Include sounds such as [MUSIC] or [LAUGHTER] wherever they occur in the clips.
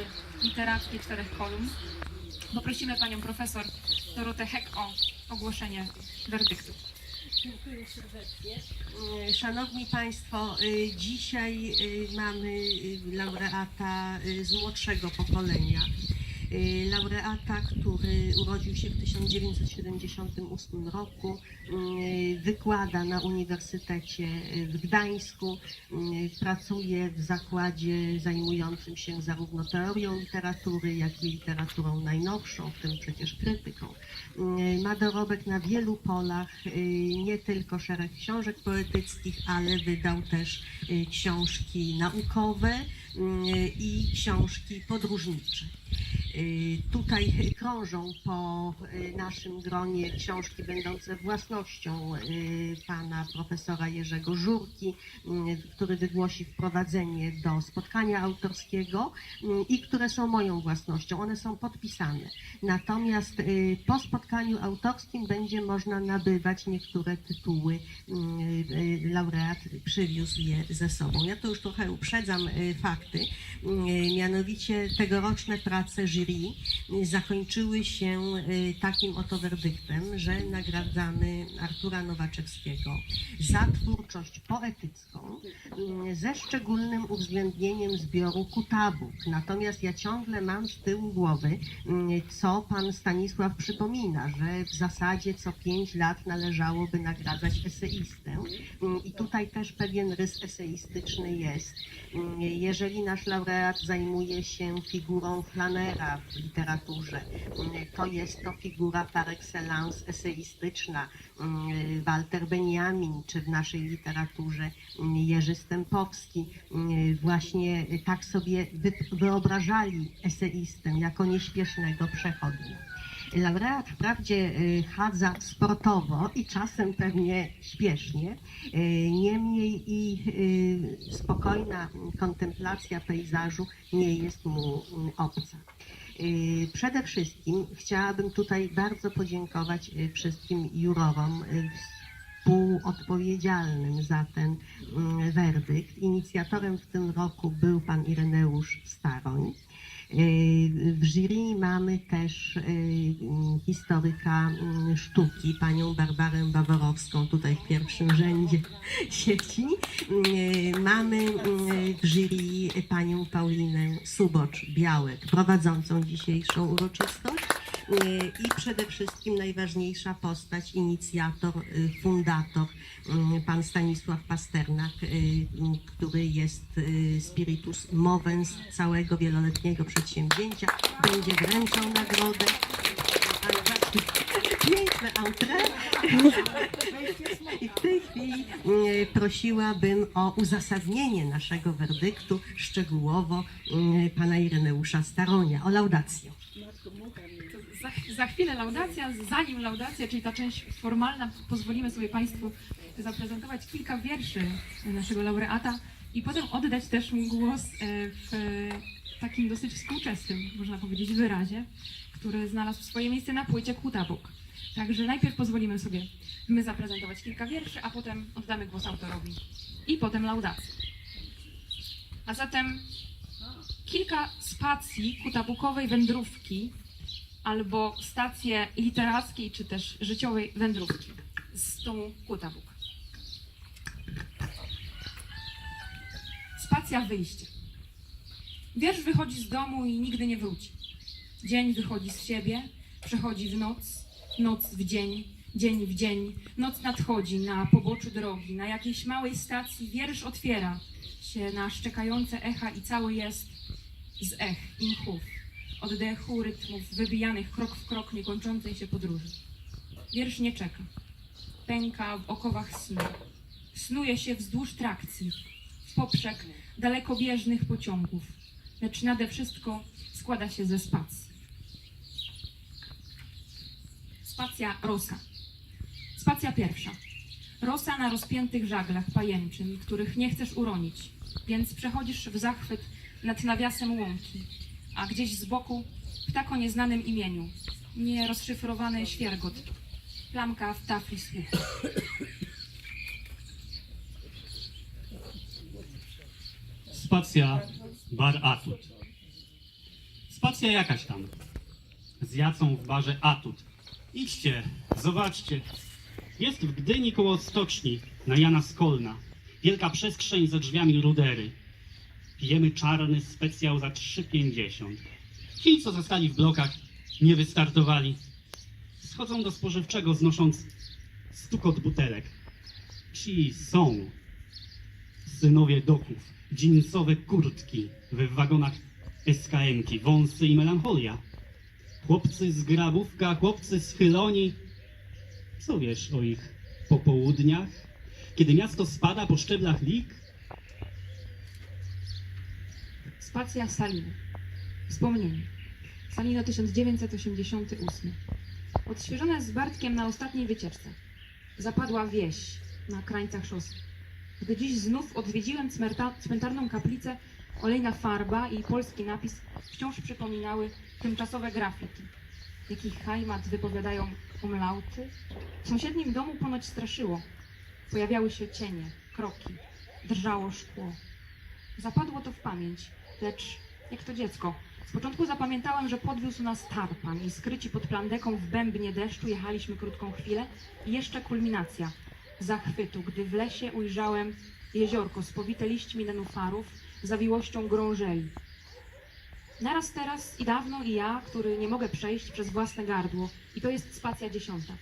wykłady literackie czterech kolumn. Poprosimy panią profesor Dorotę Heck o ogłoszenie werdyktu. Dziękuję serdecznie. E, Szanowni Państwo, e, dzisiaj e, mamy laureata z młodszego pokolenia. E, Laureata, który urodził się w 1978 roku, e, wykłada na Uniwersytecie w Gdańsku, e, pracuje w zakładzie zajmującym się zarówno teorią literatury, jak i literaturą najnowszą, w tym przecież krytyką. Ma dorobek na wielu polach, nie tylko szereg książek poetyckich, ale wydał też książki naukowe i książki podróżnicze. Y, Tutaj krążą po y, naszym gronie książki będące własnością y, pana profesora Jerzego Żurki, który wygłosi wprowadzenie do spotkania autorskiego i które są moją własnością. One są podpisane. Natomiast po spotkaniu autorskim będzie można nabywać niektóre tytuły. Laureat przywiózł je ze sobą. Ja tu już trochę uprzedzam fakty. Mianowicie tegoroczne prace jury zakończyły się y, takim oto werdyktem, że nagradzamy Artura Nowaczewskiego za twórczość poetycką y, ze szczególnym uwzględnieniem zbioru Kutabuk. Natomiast ja ciągle mam z tyłu głowy, y, co pan Stanisław przypomina, że w zasadzie co pięć lat należałoby nagradzać eseistę. I tutaj też pewien rys eseistyczny jest. Jeżeli nasz laureat zajmuje się figurą flanera w literaturze, to jest to figura par excellence eseistyczna. Walter Benjamin, czy w naszej literaturze Jerzy Stępowski, właśnie tak sobie wy- wyobrażali eseistę jako nieśpiesznego przechodnia. Laureat wprawdzie y, chadza sportowo i czasem pewnie śpiesznie, y, niemniej i y, spokojna kontemplacja pejzażu nie jest mu mm, obca. Y, Przede wszystkim chciałabym tutaj bardzo podziękować y, wszystkim jurowom y, współodpowiedzialnym za ten mm, werdykt. Inicjatorem w tym roku był pan Ireneusz Staroń. Y, W jury mamy też mm, historyka mm, sztuki, panią Barbarę Baworowską, tutaj w pierwszym rzędzie [LAUGHS] sieci. Y, Mamy y, w jury panią Paulinę Subocz-Białek, prowadzącą dzisiejszą uroczystość. I przede wszystkim najważniejsza postać, inicjator, fundator, y, pan Stanisław Pasternak, który jest spiritus movens całego wieloletniego przedsięwzięcia. Będzie wręczał nagrodę. Piękne entrée. I w tej chwili y, prosiłabym o uzasadnienie naszego werdyktu, szczegółowo y, pana Ireneusza Staronia, o laudację. Za, za chwilę laudacja, zanim laudacja, czyli ta część formalna, pozwolimy sobie Państwu zaprezentować kilka wierszy naszego laureata i potem oddać też mu głos e, w takim dosyć współczesnym, można powiedzieć, wyrazie, który znalazł swoje miejsce na płycie Kutabuk. Także najpierw pozwolimy sobie my zaprezentować kilka wierszy, a potem oddamy głos autorowi i potem laudację. A zatem kilka spacji kutabukowej wędrówki albo stację literackiej czy też życiowej wędrówki z tomu Kutabuk. Spacja wyjścia. Wiersz wychodzi z domu i nigdy nie wróci. Dzień wychodzi z siebie, przechodzi w noc, noc w dzień, dzień w dzień. Noc nadchodzi na poboczu drogi, na jakiejś małej stacji wiersz otwiera się na szczekające echa i cały jest z ech i mchów, oddechu, rytmów wybijanych krok w krok niekończącej się podróży. Wiersz nie czeka. Pęka w okowach snu. Snuje się wzdłuż trakcji, poprzek dalekobieżnych pociągów, lecz nade wszystko składa się ze spacji. Spacja Rosa. Spacja pierwsza. Rosa na rozpiętych żaglach pajęczym, których nie chcesz uronić, więc przechodzisz w zachwyt nad nawiasem łąki, a gdzieś z boku ptak o nieznanym imieniu, nierozszyfrowany świergot, plamka w tafli. Spacja Bar Atut. Spacja jakaś tam. Z Jacą w barze Atut. Idźcie, zobaczcie. Jest w Gdyni koło stoczni, na Jana Skolna. Wielka przestrzeń ze drzwiami rudery. Pijemy czarny specjał za 3,50. Ci, co zostali w blokach, nie wystartowali. Schodzą do spożywczego, znosząc stukot butelek. Ci są synowie doków, dżinsowe kurtki w wagonach SKM-ki, wąsy i melancholia. Chłopcy z grabówka, chłopcy z chyloni. Co wiesz o ich popołudniach? Kiedy miasto spada po szczeblach lig? Spacja Saliny. Wspomnienie. Salino 1988. Odświeżone z Bartkiem na ostatniej wycieczce. Zapadła wieś na krańcach szosy. Gdy dziś znów odwiedziłem cmerta- cmentarną kaplicę, olejna farba i polski napis wciąż przypominały tymczasowe grafiki. Jakich hajmat wypowiadają umlauty? W sąsiednim domu ponoć straszyło. Pojawiały się cienie, kroki, drżało szkło. Zapadło to w pamięć, lecz jak to dziecko. Z początku zapamiętałem, że podwiózł nas tarpan i skryci pod plandeką w bębnie deszczu jechaliśmy krótką chwilę i jeszcze kulminacja zachwytu, gdy w lesie ujrzałem jeziorko spowite liśćmi nenufarów, zawiłością grążeli. Naraz teraz i dawno i ja, który nie mogę przejść przez własne gardło i to jest spacja dziesiąta.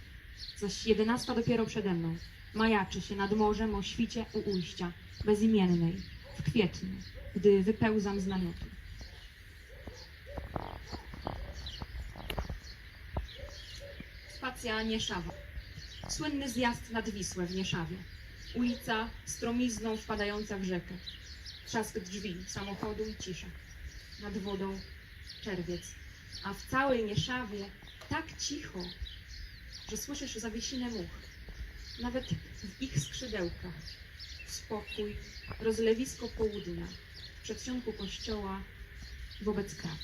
Zaś jedenasta dopiero przede mną. Majaczy się nad morzem o świcie u ujścia, bezimiennej, w kwietniu, gdy wypełzam z namiotu. Spacja Nieszawa. Słynny zjazd nad Wisłę w Nieszawie. Ulica stromizną wpadająca w rzekę. Trzask drzwi, samochodu i cisza. Nad wodą czerwiec. A w całej Nieszawie tak cicho, że słyszysz zawiesinę much. Nawet w ich skrzydełkach. Spokój, rozlewisko południa. W przedsionku kościoła wobec krat.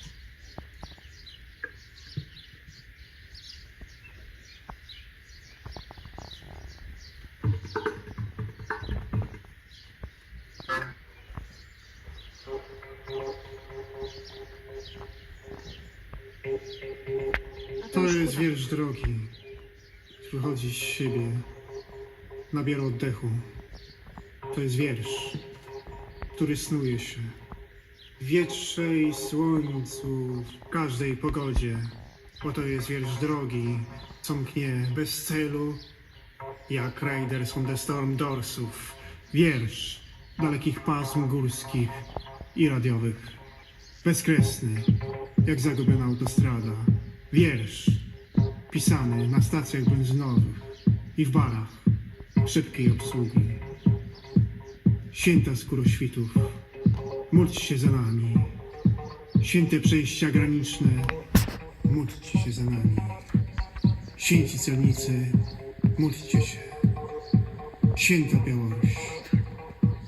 Jest wiersz drogi, wychodzi z siebie, nabiera oddechu. To jest wiersz, który snuje się w wietrze i słońcu, w każdej pogodzie. Bo to jest wiersz drogi, co mknie bez celu, jak Raiders on the Storm Dorsów. Wiersz dalekich pasm górskich i radiowych. Bezkresny, jak zagubiona autostrada. Wiersz pisany na stacjach benzynowych i w barach szybkiej obsługi. Święta skóroświtów, módlcie się za nami. Święte przejścia graniczne, módlcie się za nami. Święci celnicy, módlcie się. Święta Białoruś,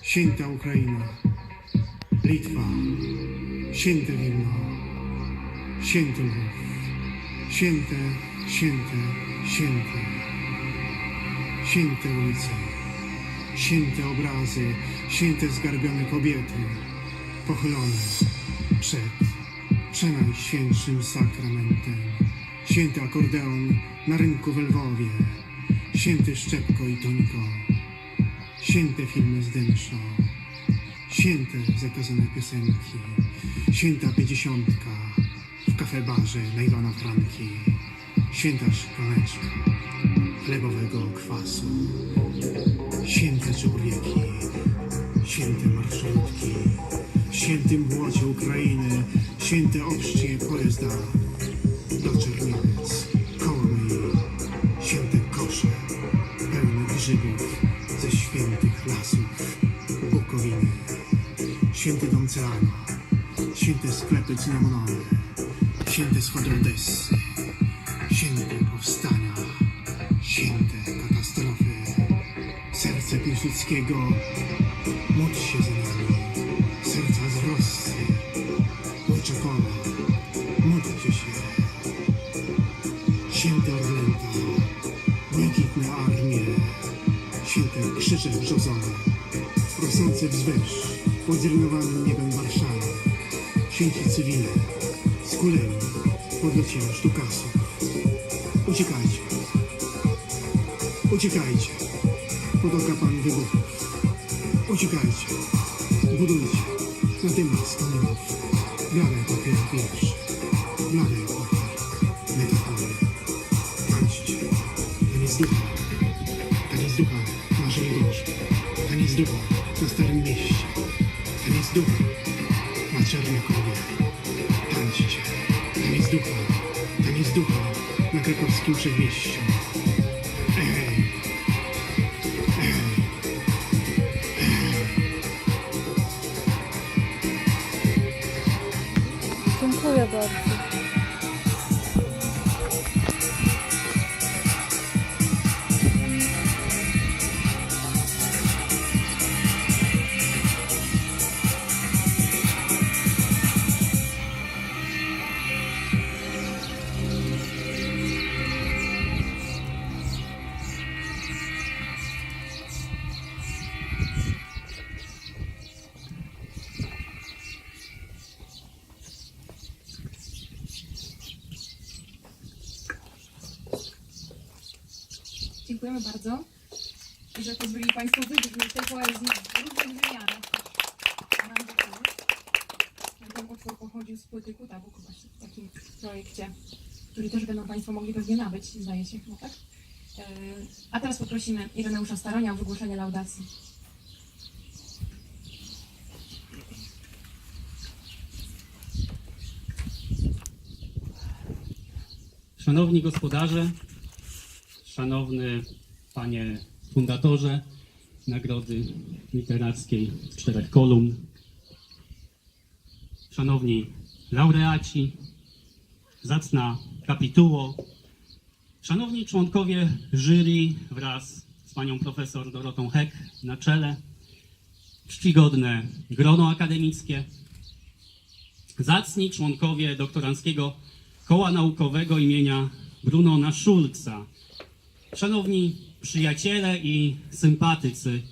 święta Ukraina, Litwa, święte Wilno, święty Lwów. Święte, święte, święte. Święte ulice, święte obrazy, święte zgarbione kobiety, pochylone przed przenajświętszym sakramentem. Święty akordeon na rynku w Lwowie, święty Szczepko i Tońko, święte filmy z Dęczą, święte zakazane piosenki, święta pięćdziesiątka, w kafebarze na Iwana Franki. Święta szklaneczka chlebowego kwasu. Święte człowieki, święte marszałki, w świętym błocie Ukrainy, święte obszcie pojazda do Czerniec, koło mojej, święte kosze pełne grzybów ze świętych lasów. Bukowiny, święty dom Ceana, święte sklepy cynamonowe, święte schody Piłsudskiego, módl się za nami. Serca z Rosji, Wyczekowa, módlcie się. Święte Orlęta, błękitne armie, święte krzyże brzozowe, rosnące wzwyż, pod zrujnowanym niebem Warszawy, święci cywile, Skuleni podlecieli sztukasów. Uciekajcie. Uciekajcie. Pan wybuchów. Uciekajcie. Budujcie. Natychmiast koniów. Blade papier pierwszy. Blade papier. Metafory. Tańczcie. To nie zducha. To nie zducha w naszej duszy. To nie zducha na Starym Mieście. To nie zducha na Czarnokowie. Tańczcie. To nie zducha. To nie zducha na krakowskim przedmieściu. Dziękujemy bardzo, że pozwolili Państwo wybrzmieć tej poezji w różnych wymiarach. Mam nadzieję. Ten utwór pochodził z płyty Kutabuk właśnie w takim projekcie, który też będą Państwo mogli pewnie nabyć, zdaje się chyba, tak? E, A teraz poprosimy Ireneusza Staronia o wygłoszenie laudacji. Szanowni gospodarze, szanowny panie fundatorze Nagrody Literackiej czterech kolumn, szanowni laureaci, zacna kapituło, szanowni członkowie jury wraz z panią profesor Dorotą Heck na czele, czcigodne grono akademickie, zacni członkowie doktoranckiego Koła Naukowego imienia Brunona Schulza, szanowni przyjaciele i sympatycy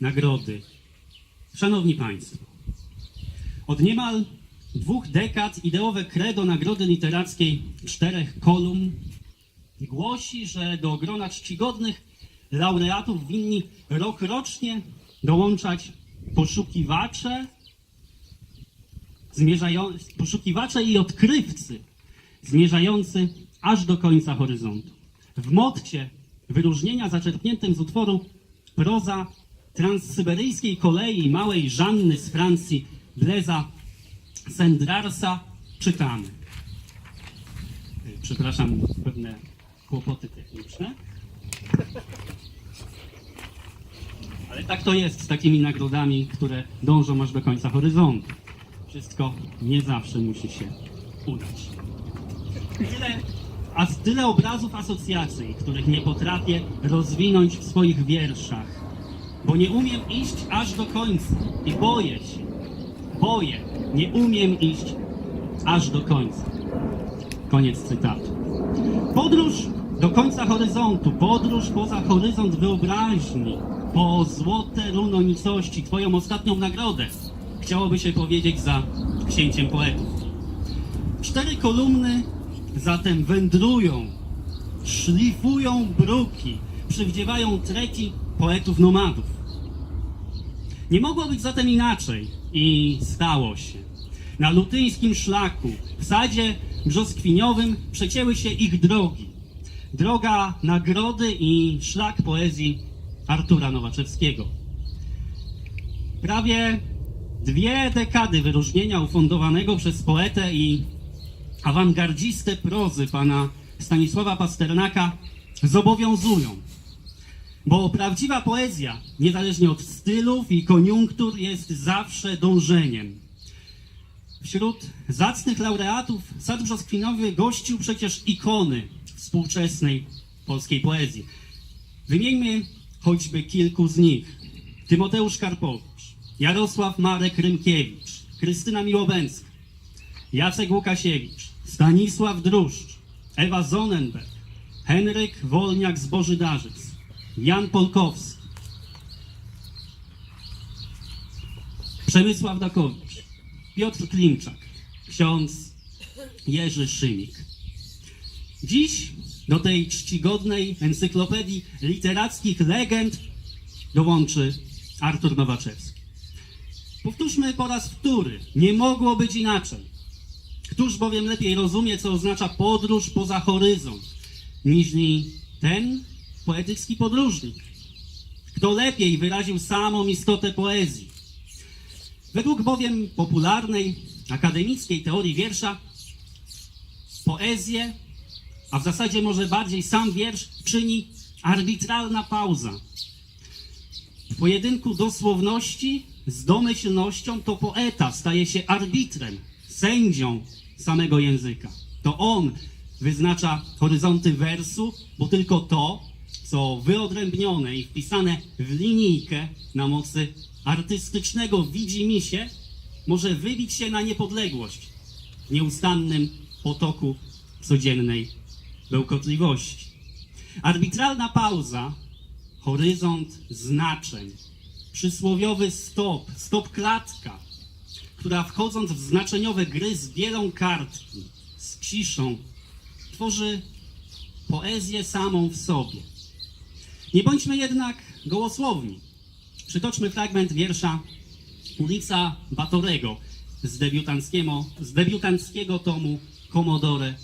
nagrody, szanowni państwo, od niemal dwóch dekad ideowe credo Nagrody Literackiej czterech kolumn głosi, że do grona czcigodnych laureatów winni rokrocznie dołączać poszukiwacze poszukiwacze i odkrywcy zmierzający aż do końca horyzontu. W motcie wyróżnienia zaczerpniętym z utworu proza transsyberyjskiej kolei małej Żanny z Francji Bleza Sendrarsa czytamy. Przepraszam, pewne kłopoty techniczne. Ale tak to jest z takimi nagrodami, które dążą aż do końca horyzontu wszystko nie zawsze musi się udać. Tyle, a z tyle obrazów asocjacji, których nie potrafię rozwinąć w swoich wierszach, bo nie umiem iść aż do końca i boję się, boję, nie umiem iść aż do końca. Koniec cytatu. Podróż do końca horyzontu, podróż poza horyzont wyobraźni, po złote runo nicości, twoją ostatnią nagrodę, chciałoby się powiedzieć za księciem poetów. Cztery kolumny zatem wędrują, szlifują bruki, przywdziewają treki poetów nomadów. Nie mogło być zatem inaczej i stało się. Na lutyńskim szlaku, w sadzie brzoskwiniowym przecięły się ich drogi. Droga nagrody i szlak poezji Artura Nowaczewskiego. Prawie dwie dekady wyróżnienia ufundowanego przez poetę i awangardzistę prozy pana Stanisława Pasternaka zobowiązują. Bo prawdziwa poezja, niezależnie od stylów i koniunktur, jest zawsze dążeniem. Wśród zacnych laureatów Sad Brzoskwinowy gościł przecież ikony współczesnej polskiej poezji. Wymieńmy choćby kilku z nich. Tymoteusz Karpowicz, Jarosław Marek Rymkiewicz, Krystyna Miłobęcka, Jacek Łukasiewicz, Stanisław Druszcz, Ewa Zonenberg, Henryk Wolniak z Bożydarzyc, Jan Polkowski, Przemysław Dakowicz, Piotr Klimczak, ksiądz Jerzy Szymik. Dziś do tej czcigodnej encyklopedii literackich legend dołączy Artur Nowaczewski. Powtórzmy po raz wtóry, nie mogło być inaczej. Któż bowiem lepiej rozumie, co oznacza podróż poza horyzont, niż ten poetycki podróżnik? Kto lepiej wyraził samą istotę poezji? Według bowiem popularnej, akademickiej teorii wiersza, poezję, a w zasadzie może bardziej sam wiersz, czyni arbitralna pauza. W pojedynku dosłowności z domyślnością to poeta staje się arbitrem, sędzią samego języka. To on wyznacza horyzonty wersu, bo tylko to, co wyodrębnione i wpisane w linijkę na mocy artystycznego widzimisię, może wybić się na niepodległość w nieustannym potoku codziennej bełkotliwości. Arbitralna pauza, horyzont znaczeń, przysłowiowy stop, stop klatka, która wchodząc w znaczeniowe gry z bielą kartki, z ciszą, tworzy poezję samą w sobie. Nie bądźmy jednak gołosłowni. Przytoczmy fragment wiersza ulica Batorego z debiutanckiego, z debiutanckiego tomu Commodore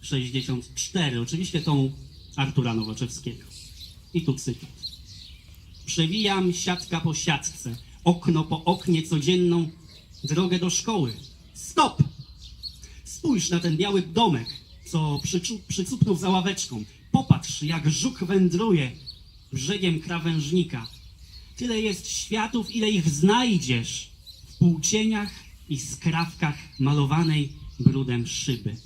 64, oczywiście tomu Artura Nowoczewskiego. I tu cytat. Przewijam siatka po siatce, okno po oknie codzienną drogę do szkoły. Stop! Spójrz na ten biały domek, co przycupnął za ławeczką. Popatrz, jak żuk wędruje brzegiem krawężnika. Tyle jest światów, ile ich znajdziesz w półcieniach i skrawkach malowanej brudem szyby.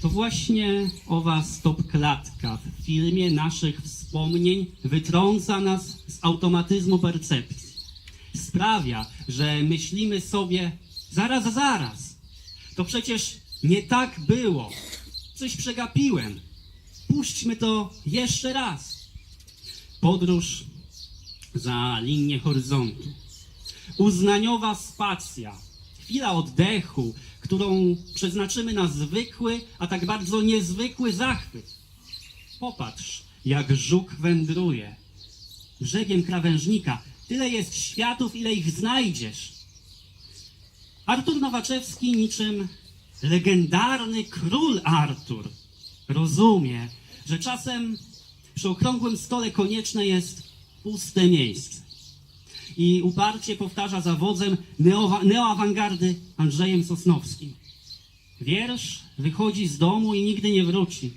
To właśnie owa stopklatka w filmie naszych wspomnień wytrąca nas z automatyzmu percepcji. Sprawia, że myślimy sobie, zaraz, zaraz, to przecież nie tak było. Coś przegapiłem. Puśćmy to jeszcze raz. Podróż za linię horyzontu. Uznaniowa spacja. Chwila oddechu, którą przeznaczymy na zwykły, a tak bardzo niezwykły zachwyt. Popatrz, jak żuk wędruje. Brzegiem krawężnika. Tyle jest światów, ile ich znajdziesz. Artur Nowaczewski niczym legendarny król Artur rozumie, że czasem przy okrągłym stole konieczne jest puste miejsce. I uparcie powtarza za wodzem neoawangardy Andrzejem Sosnowskim. Wiersz wychodzi z domu i nigdy nie wróci.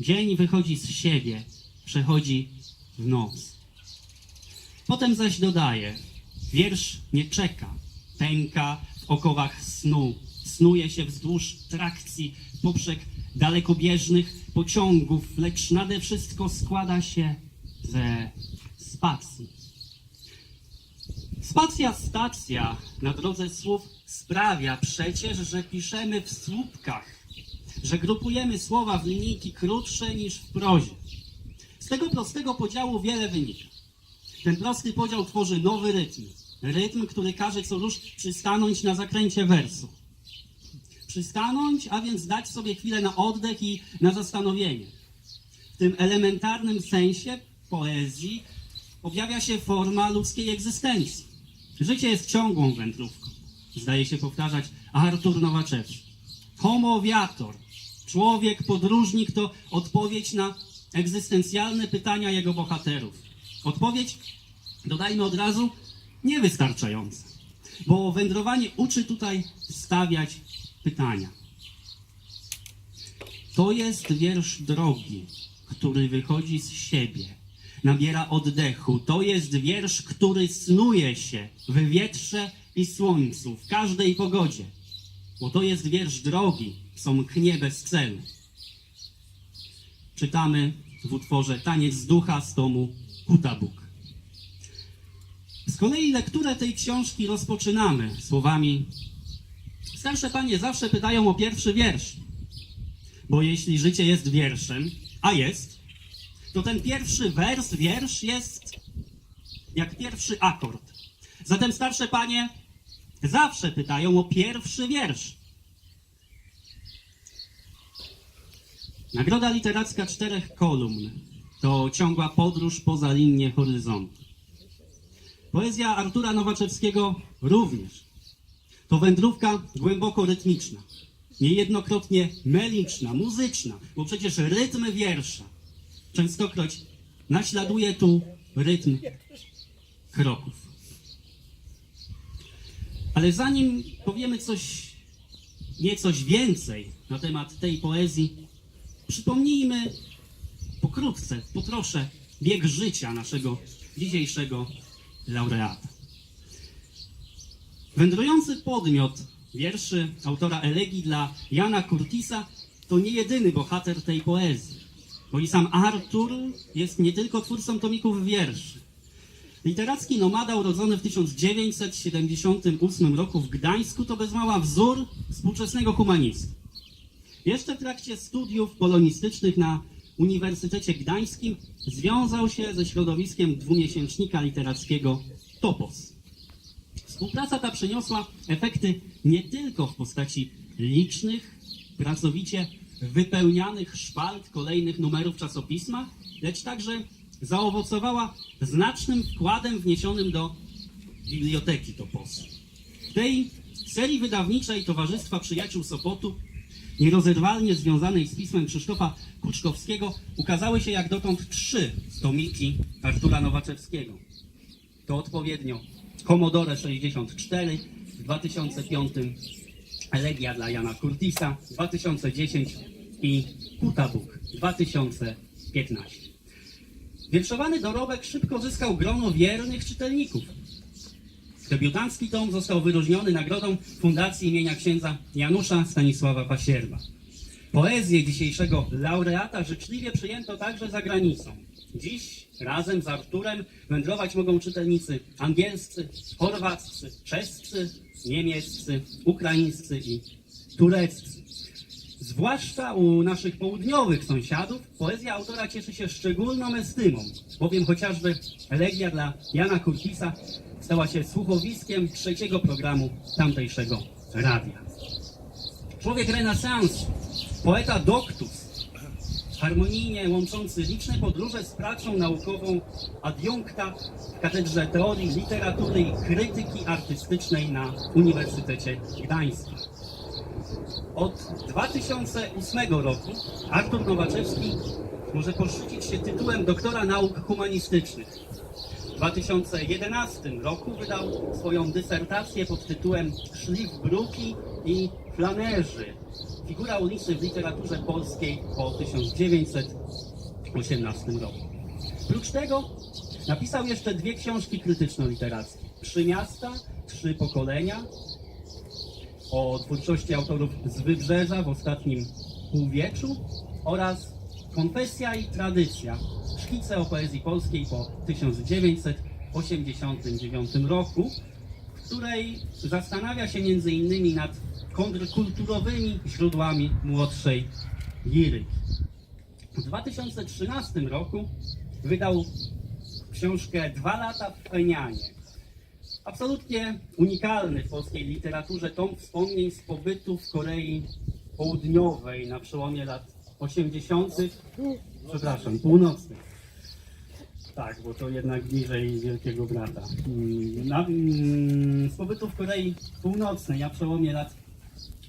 Dzień wychodzi z siebie, przechodzi w noc. Potem zaś dodaje, wiersz nie czeka, pęka w okowach snu, snuje się wzdłuż trakcji poprzek dalekobieżnych pociągów, lecz nade wszystko składa się ze spacji. Spacja stacja na drodze słów sprawia przecież, że piszemy w słupkach, że grupujemy słowa w linijki krótsze niż w prozie. Z tego prostego podziału wiele wynika. Ten prosty podział tworzy nowy rytm. Rytm, który każe co rusz przystanąć na zakręcie wersu. Przystanąć, a więc dać sobie chwilę na oddech i na zastanowienie. W tym elementarnym sensie poezji objawia się forma ludzkiej egzystencji. Życie jest ciągłą wędrówką. Zdaje się powtarzać Artur Nowaczewski. Homo viator, człowiek podróżnik to odpowiedź na egzystencjalne pytania jego bohaterów. Odpowiedź, dodajmy od razu, niewystarczająca, bo wędrowanie uczy tutaj stawiać pytania. To jest wiersz drogi, który wychodzi z siebie, nabiera oddechu. To jest wiersz, który snuje się w wietrze i słońcu, w każdej pogodzie. Bo to jest wiersz drogi, co mknie bez celu. Czytamy w utworze Taniec ducha z tomu Kutabuk. Z kolei lekturę tej książki rozpoczynamy słowami Starsze panie zawsze pytają o pierwszy wiersz. Bo jeśli życie jest wierszem, a jest, to ten pierwszy wers, wiersz jest jak pierwszy akord. Zatem starsze panie, Zawsze pytają o pierwszy wiersz. Nagroda literacka czterech kolumn to ciągła podróż poza linię horyzontu. Poezja Artura Nowaczewskiego również. To wędrówka głęboko rytmiczna, niejednokrotnie meliczna, muzyczna, bo przecież rytm wiersza częstokroć naśladuje tu rytm kroków. Ale zanim powiemy coś, niecoś więcej na temat tej poezji, przypomnijmy pokrótce, potroszę bieg życia naszego dzisiejszego laureata. Wędrujący podmiot wierszy autora elegii dla Jana Curtisa to nie jedyny bohater tej poezji, bo i sam Artur jest nie tylko twórcą tomików wierszy. Literacki nomada urodzony w 1978 roku w Gdańsku to bez mała wzór współczesnego humanizmu. Jeszcze w trakcie studiów polonistycznych na Uniwersytecie Gdańskim związał się ze środowiskiem dwumiesięcznika literackiego Topos. Współpraca ta przyniosła efekty nie tylko w postaci licznych, pracowicie wypełnianych szpalt kolejnych numerów czasopisma, lecz także zaowocowała znacznym wkładem wniesionym do biblioteki Toposu. W tej serii wydawniczej Towarzystwa Przyjaciół Sopotu, nierozerwalnie związanej z pismem Krzysztofa Kuczkowskiego, ukazały się jak dotąd trzy tomiki Artura Nowaczewskiego. To odpowiednio Commodore 64 w 2005, Elegia dla Jana Curtisa 2010 i Putabuk 2015. Wierszowany dorobek szybko zyskał grono wiernych czytelników. Debiutancki tom został wyróżniony nagrodą Fundacji imienia księdza Janusza Stanisława Pasierba. Poezję dzisiejszego laureata życzliwie przyjęto także za granicą. Dziś razem z Arturem wędrować mogą czytelnicy angielscy, chorwaccy, czescy, niemieccy, ukraińscy i tureccy. Zwłaszcza u naszych południowych sąsiadów poezja autora cieszy się szczególną estymą, bowiem chociażby elegia dla Jana Kurtisa stała się słuchowiskiem trzeciego programu tamtejszego radia. Człowiek renesansu, poeta doktus, harmonijnie łączący liczne podróże z pracą naukową adiunkta w Katedrze Teorii Literatury i Krytyki Artystycznej na Uniwersytecie Gdańskim. Od 2008 roku Artur Nowaczewski może poszczycić się tytułem doktora nauk humanistycznych. W 2011 roku wydał swoją dysertację pod tytułem Szlifbruki i flanerzy. Figura uliczny w literaturze polskiej po 1918 roku. Prócz tego napisał jeszcze dwie książki krytyczno-literackie. Trzy miasta, trzy pokolenia, o twórczości autorów z Wybrzeża w ostatnim półwieczu oraz Konfesja i Tradycja, szkice o poezji polskiej po 1989 roku, w której zastanawia się innymi nad kontrkulturowymi źródłami młodszej liryki. W 2013 roku wydał książkę Dwa lata w Penianie, absolutnie unikalny w polskiej literaturze tom wspomnień z pobytu w Korei Południowej na przełomie lat 80., przepraszam, północnych. Tak, bo to jednak bliżej Wielkiego Brata. Mm, Na, mm, z pobytu w Korei Północnej na przełomie lat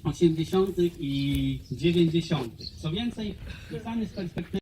80. i 90. Co więcej, pisany z perspektywy